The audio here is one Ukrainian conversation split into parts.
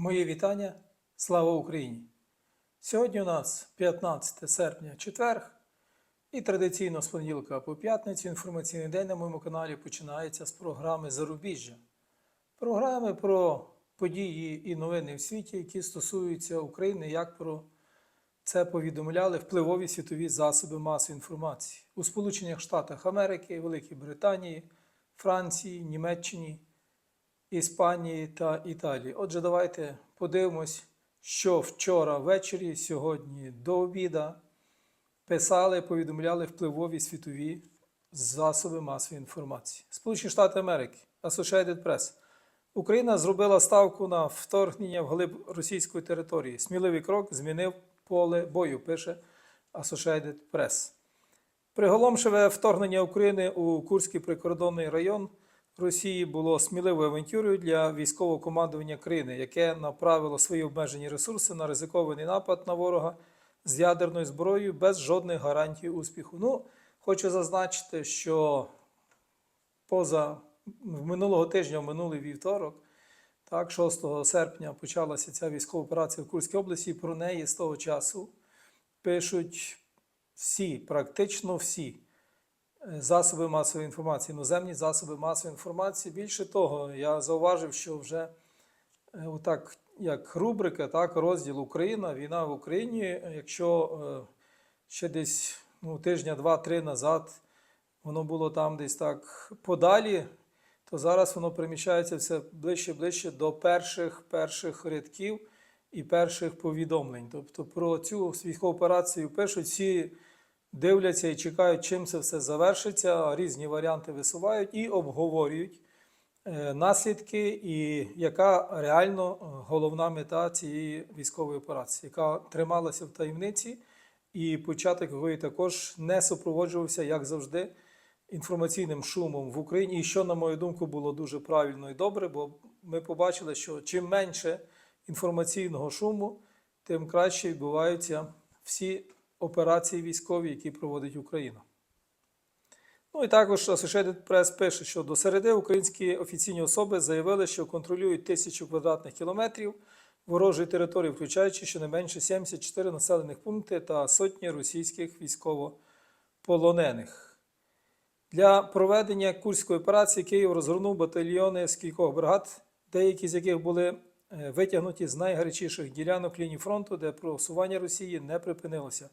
Моє вітання. Слава Україні! Сьогодні у нас 15 серпня, четверг, і традиційно з понеділка по п'ятницю інформаційний день на моєму каналі починається з програми Зарубіжжя. Програми про події і новини в світі, які стосуються України, як про це повідомляли впливові світові засоби масової інформації у Сполучених Штатах Америки, Великій Британії, Франції, Німеччині. Іспанії та Італії. Отже, давайте подивимось, що вчора ввечері, сьогодні до обіда писали, повідомляли впливові світові засоби масової інформації. Сполучені Штати Америки, Associated Press. Україна зробила ставку на вторгнення в глиб російської території. Сміливий крок змінив поле бою, пише Associated Press. Приголомшиве вторгнення України у Курський прикордонний район Росії було сміливою авантюрою для військового командування країни, яке направило свої обмежені ресурси на ризикований напад на ворога з ядерною зброєю без жодних гарантій успіху. Ну, хочу зазначити, що поза минулого тижня, в минулий вівторок, так, 6 серпня почалася ця військова операція в Курській області. і Про неї з того часу пишуть всі, практично всі засоби масової інформації, іноземні засоби масової інформації. Більше того, я зауважив, що вже е, отак, як рубрика, так, розділ Україна, війна в Україні, е, якщо е, ще десь ну, тижня, два-три назад воно було там десь так подалі, то зараз воно приміщається все ближче і ближче до перших перших рядків і перших повідомлень. Тобто про цю військову операцію пишуть всі. Дивляться і чекають, чим це все завершиться, різні варіанти висувають і обговорюють е, наслідки, і яка реально е, головна мета цієї військової операції, яка трималася в таємниці, і початок якої також не супроводжувався, як завжди, інформаційним шумом в Україні. І що, на мою думку, було дуже правильно і добре, бо ми побачили, що чим менше інформаційного шуму, тим краще відбуваються всі операції військові, які проводить Україна. Ну і також Associated Press пише, що до середи українські офіційні особи заявили, що контролюють тисячу квадратних кілометрів ворожої території, включаючи щонайменше 74 населених пункти та сотні російських військовополонених. Для проведення Курської операції Київ розгорнув батальйони з кількох бригад, деякі з яких були е, витягнуті з найгарячіших ділянок лінії фронту, де просування Росії не припинилося.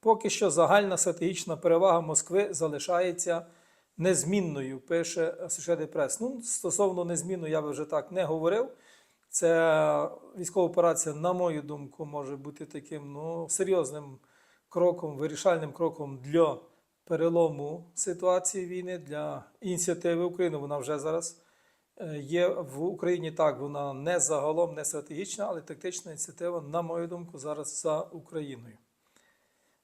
Поки що загальна стратегічна перевага Москви залишається незмінною, пише Associated Press. Ну, стосовно незмінну, я би вже так не говорив. Це військова операція, на мою думку, може бути таким ну, серйозним кроком, вирішальним кроком для перелому ситуації війни, для ініціативи України. Вона вже зараз е, є в Україні. Так, вона не загалом не стратегічна, але тактична ініціатива, на мою думку, зараз за Україною.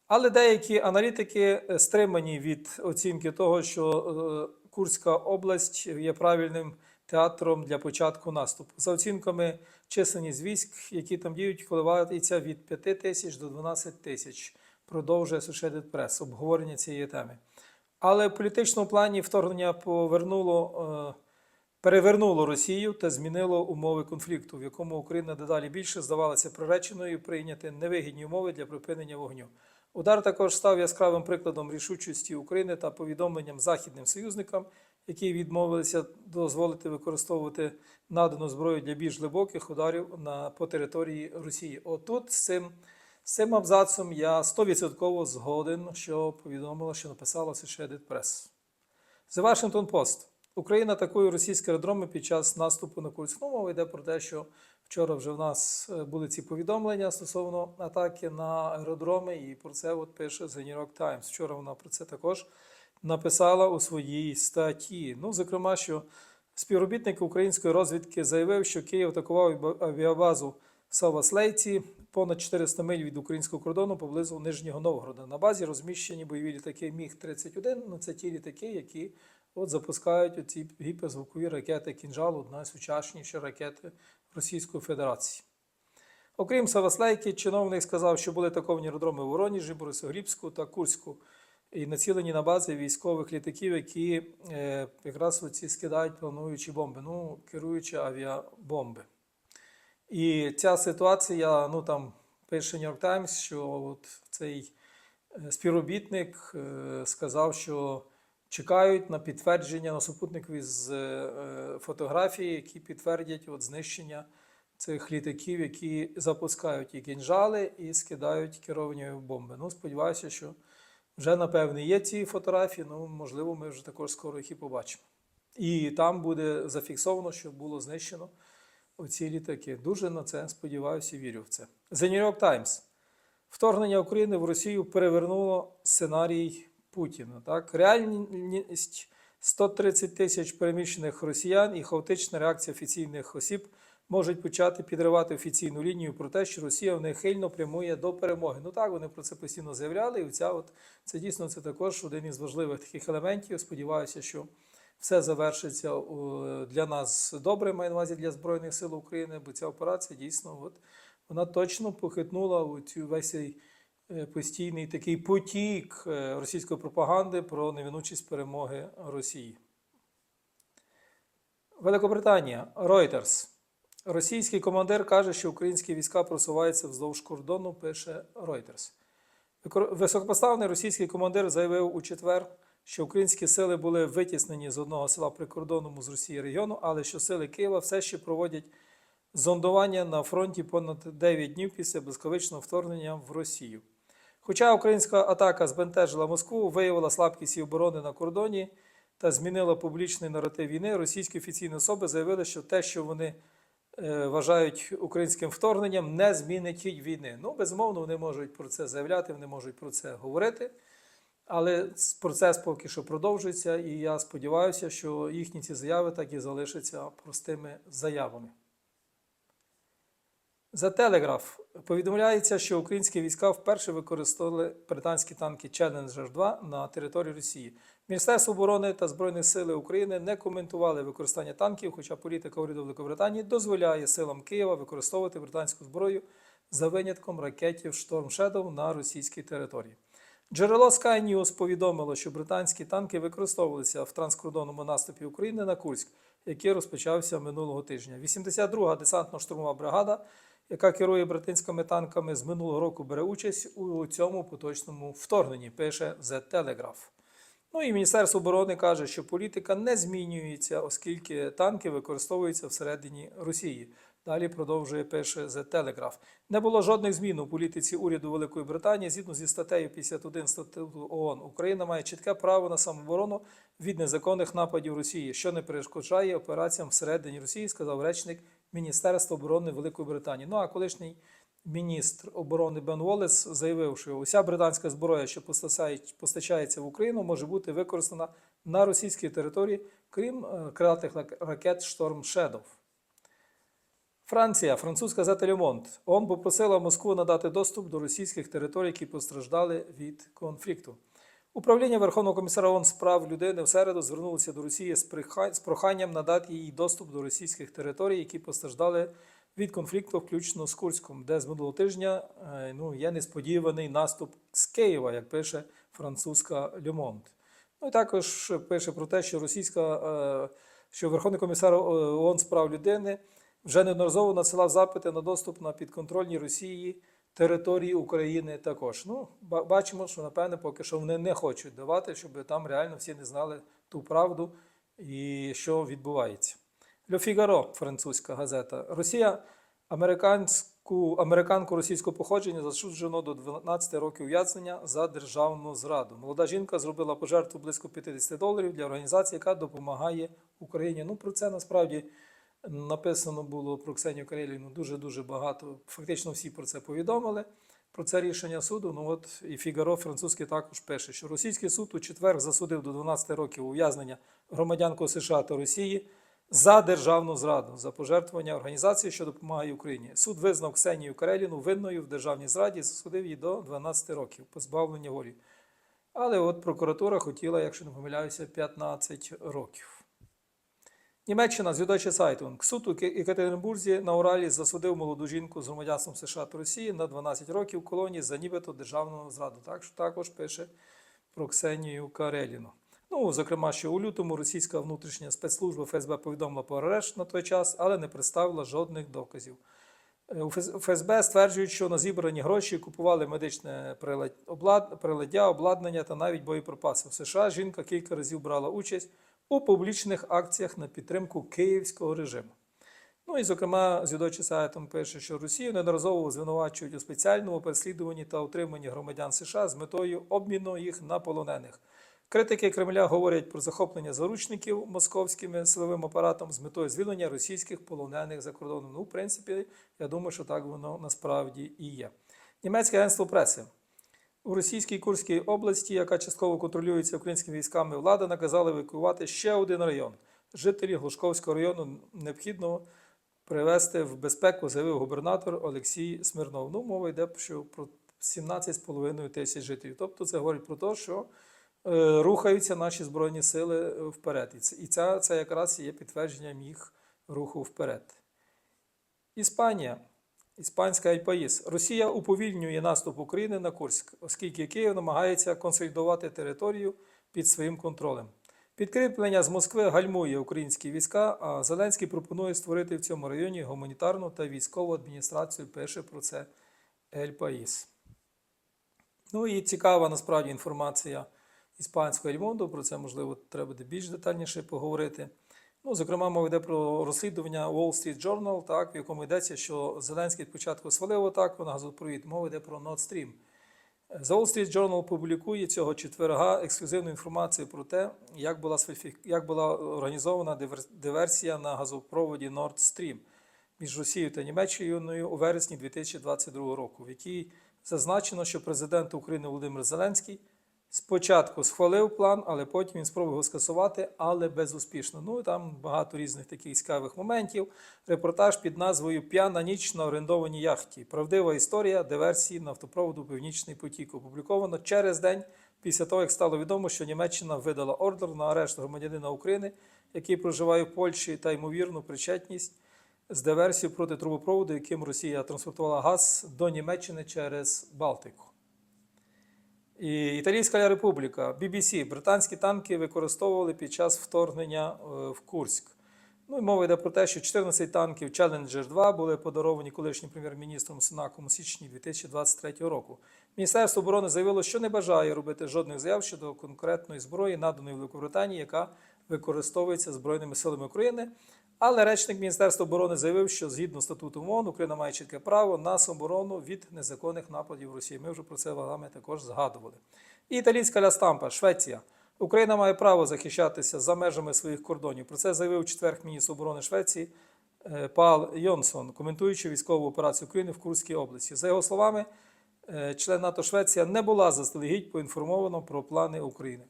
Але деякі аналітики е, стримані від оцінки того, що е, Курська область є правильним театром для початку наступу. За оцінками, численність військ, які там діють, коливається від 5 тисяч до 12 тисяч. Продовжує Associated Press обговорення цієї теми. Але в політичному плані вторгнення повернуло, е, перевернуло Росію та змінило умови конфлікту, в якому Україна дедалі більше здавалася приреченою прийняти невигідні умови для припинення вогню. Удар також став яскравим прикладом рішучості України та повідомленням західним союзникам, які відмовилися дозволити використовувати надану зброю для більш глибоких ударів на, по території Росії. Отут з цим, з цим абзацом я 100% згоден, що повідомила, що написала Associated Press. The Washington Post. Україна атакує російські аеродроми під час наступу на Курськ. Ну, мова йде про те, що вчора вже в нас е, були ці повідомлення стосовно атаки на аеродроми, і про це от пише The New York Times. Вчора вона про це також написала у своїй статті. Ну, зокрема, що співробітник української розвідки заявив, що Київ атакував авіабазу Саваслейці понад 400 миль від українського кордону поблизу Нижнього Новгорода. На базі розміщені бойові літаки Міг-31. Ну, це ті літаки, які от запускають оці гіперзвукові ракети «Кінжал», найсучасніші ракети Російської Федерації. Окрім Саваслейки, чиновник сказав, що були атаковані аеродроми в Воронежі, Борисоглібську та Курську і націлені на бази військових літаків, які е, якраз оці скидають плануючі бомби, ну, керуючи авіабомби. І ця ситуація, ну там пише York Times, що от цей е, співробітник е, сказав, що чекають на підтвердження на супутникові з е, фотографії, які підтвердять от знищення цих літаків, які запускають і кінжали, і скидають керовані бомби. Ну, сподіваюся, що вже напевне є ці фотографії. Ну, можливо, ми вже також скоро їх і побачимо. І там буде зафіксовано, що було знищено оці літаки. Дуже на це сподіваюся вірю в це. The New York Times. Вторгнення України в Росію перевернуло сценарій Путіна. Так? Реальність 130 тисяч переміщених росіян і хаотична реакція офіційних осіб можуть почати підривати офіційну лінію про те, що Росія нехильно прямує до перемоги. Ну так, вони про це постійно заявляли, і ця от, це дійсно це також один із важливих таких елементів. Сподіваюся, що все завершиться для нас добре, маю на увазі для Збройних сил України, бо ця операція дійсно от, вона точно похитнула цю весь цей е, постійний такий потік е, російської пропаганди про невинучість перемоги Росії. Великобританія Reuters. Російський командир каже, що українські війська просуваються вздовж кордону, пише Reuters. Високопоставлений російський командир заявив у четвер, що українські сили були витіснені з одного села прикордонному з Росії регіону, але що сили Києва все ще проводять зондування на фронті понад 9 днів після блискавичного вторгнення в Росію. Хоча українська атака збентежила Москву, виявила слабкість її оборони на кордоні та змінила публічний наратив війни, російські офіційні особи заявили, що те, що вони е, вважають українським вторгненням, не змінить хід війни. Ну, безумовно, вони можуть про це заявляти, вони можуть про це говорити. Але процес поки що продовжується, і я сподіваюся, що їхні ці заяви так і залишаться простими заявами. За телеграф повідомляється, що українські війська вперше використовували британські танки Challenger 2 на території Росії. Міністерство оборони та Збройні сили України не коментували використання танків, хоча політика уряду Великобританії дозволяє силам Києва використовувати британську зброю за винятком ракетів Storm Shadow на російській території. Джерело Sky News повідомило, що британські танки використовувалися в транскордонному наступі України на Курськ, який розпочався минулого тижня. 82-га десантно-штурмова бригада, яка керує британськими танками, з минулого року бере участь у цьому поточному вторгненні, пише The Telegraph. Ну і Міністерство оборони каже, що політика не змінюється, оскільки танки використовуються всередині Росії. Далі продовжує пише The Telegraph. Не було жодних змін у політиці уряду Великої Британії. Згідно зі статтею 51 статуту ООН, Україна має чітке право на самооборону від незаконних нападів Росії, що не перешкоджає операціям всередині Росії, сказав речник Міністерства оборони Великої Британії. Ну а колишній міністр оборони Бен Уоллес заявив, що уся британська зброя, що постачається в Україну, може бути використана на російській території, крім е, крилатих ракет Storm Shadow. Франція, французька газета Le. ООН попросила Москву надати доступ до російських територій, які постраждали від конфлікту. Управління Верховного комісара ООН з прав людини в середу звернулося до Росії з проханням надати їй доступ до російських територій, які постраждали від конфлікту, включно з Курськом, де з минулого тижня е, ну, є несподіваний наступ з Києва, як пише французька Monde. Ну і також пише про те, що російська, е, що Верховний комісар е, ООН з прав людини вже неодноразово надсилав запити на доступ на підконтрольні Росії території України також. Ну, бачимо, що напевне поки що вони не хочуть давати, щоб там реально всі не знали ту правду і що відбувається. Le Figaro, французька газета. Росія американську, американку російського походження засуджено до 12 років ув'язнення за державну зраду. Молода жінка зробила пожертву близько 50 доларів для організації, яка допомагає Україні. Ну, про це насправді написано було про Ксенію Кареліну дуже-дуже багато. Фактично всі про це повідомили. Про це рішення суду. Ну от і Фігаро французький також пише, що російський суд у четвер засудив до 12 років ув'язнення громадянку США та Росії за державну зраду, за пожертвування організації, що допомагає Україні. Суд визнав Ксенію Кареліну винною в державній зраді і засудив її до 12 років позбавлення волі. Але от прокуратура хотіла, якщо не помиляюся, 15 років. Німеччина Süddeutsche Zeitung. Суд у Екатеринбурзі на Уралі засудив молоду жінку з громадянством США та Росії на 12 років колонії за нібито державну зраду. Так що також пише про Ксенію Кареліну. Ну, зокрема, що у лютому російська внутрішня спецслужба ФСБ повідомила про арешт на той час, але не представила жодних доказів. Е, ФСБ стверджують, що на зібрані гроші купували медичне прилад- приладдя, обладнання та навіть боєприпаси. В США жінка кілька разів брала участь у публічних акціях на підтримку київського режиму. Ну і, зокрема, Зюдочі сайтом пише, що Росію неодноразово звинувачують у спеціальному переслідуванні та утриманні громадян США з метою обміну їх на полонених. Критики Кремля говорять про захоплення заручників московським силовим апаратом з метою звільнення російських полонених за кордоном. Ну, в принципі, я думаю, що так воно насправді і є. Німецьке агентство преси. У російській Курській області, яка частково контролюється українськими військами, влада наказала евакуювати ще один район. Жителі Глушковського району необхідно привести в безпеку, заявив губернатор Олексій Смирнов. Ну, мова йде що про 17,5 тисяч жителів. Тобто це говорить про те, що е, рухаються наші збройні сили вперед. І це, і це, це якраз є підтвердженням їх руху вперед. Іспанія. Іспанська Альпаїс. Росія уповільнює наступ України на Курськ, оскільки Київ намагається консолідувати територію під своїм контролем. Підкріплення з Москви гальмує українські війська, а Зеленський пропонує створити в цьому районі гуманітарну та військову адміністрацію. Пише про це Ель Паїс. Ну і цікава насправді інформація іспанського Ельмонду. Про це, можливо, треба буде більш детальніше поговорити. Ну, зокрема, мова йде про розслідування Wall Street Journal, так, в якому йдеться, що Зеленський спочатку свалив атаку на газопровід. Мова йде про Nord Stream. The Wall Street Journal публікує цього четверга ексклюзивну інформацію про те, як була, як була організована диверсія на газопроводі Nord Stream між Росією та Німеччиною у вересні 2022 року, в якій зазначено, що президент України Володимир Зеленський спочатку схвалив план, але потім він спробував його скасувати, але безуспішно. Ну там багато різних таких цікавих моментів. Репортаж під назвою П'яна ніч на орендованій яхті. Правдива історія диверсії нафтопроводу Північний потік. Опубліковано через день після того, як стало відомо, що Німеччина видала ордер на арешт громадянина України, який проживає в Польщі, та ймовірну причетність з диверсією проти трубопроводу, яким Росія транспортувала газ до Німеччини через Балтику. І Італійська Республіка, BBC, британські танки використовували під час вторгнення е, в Курськ. Ну і мова йде про те, що 14 танків Challenger 2 були подаровані колишнім прем'єр-міністром Сунаком у січні 2023 року. Міністерство оборони заявило, що не бажає робити жодних заяв щодо конкретної зброї, наданої Великобританії, яка використовується Збройними силами України. Але речник Міністерства оборони заявив, що згідно статуту ООН Україна має чітке право на самооборону від незаконних нападів Росії. Ми вже про це вами також згадували. Італійська лястампа, Швеція. Україна має право захищатися за межами своїх кордонів. Про це заявив у четверг міністр оборони Швеції е, Пал Йонсон, коментуючи військову операцію України в Курській області. За його словами, е, член НАТО Швеція не була заздалегідь поінформована про плани України.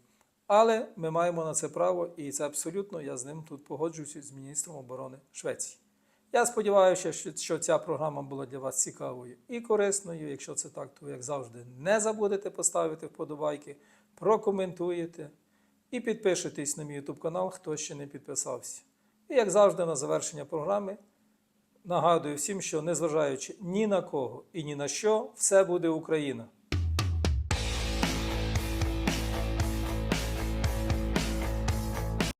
Але ми маємо на це право, і це абсолютно я з ним тут погоджуюся з міністром оборони Швеції. Я сподіваюся, що, ця програма була для вас цікавою і корисною. Якщо це так, то як завжди, не забудете поставити вподобайки, прокоментуєте і підпишитесь на мій YouTube канал, хто ще не підписався. І як завжди, на завершення програми нагадую всім, що незважаючи ні на кого і ні на що, все буде Україна.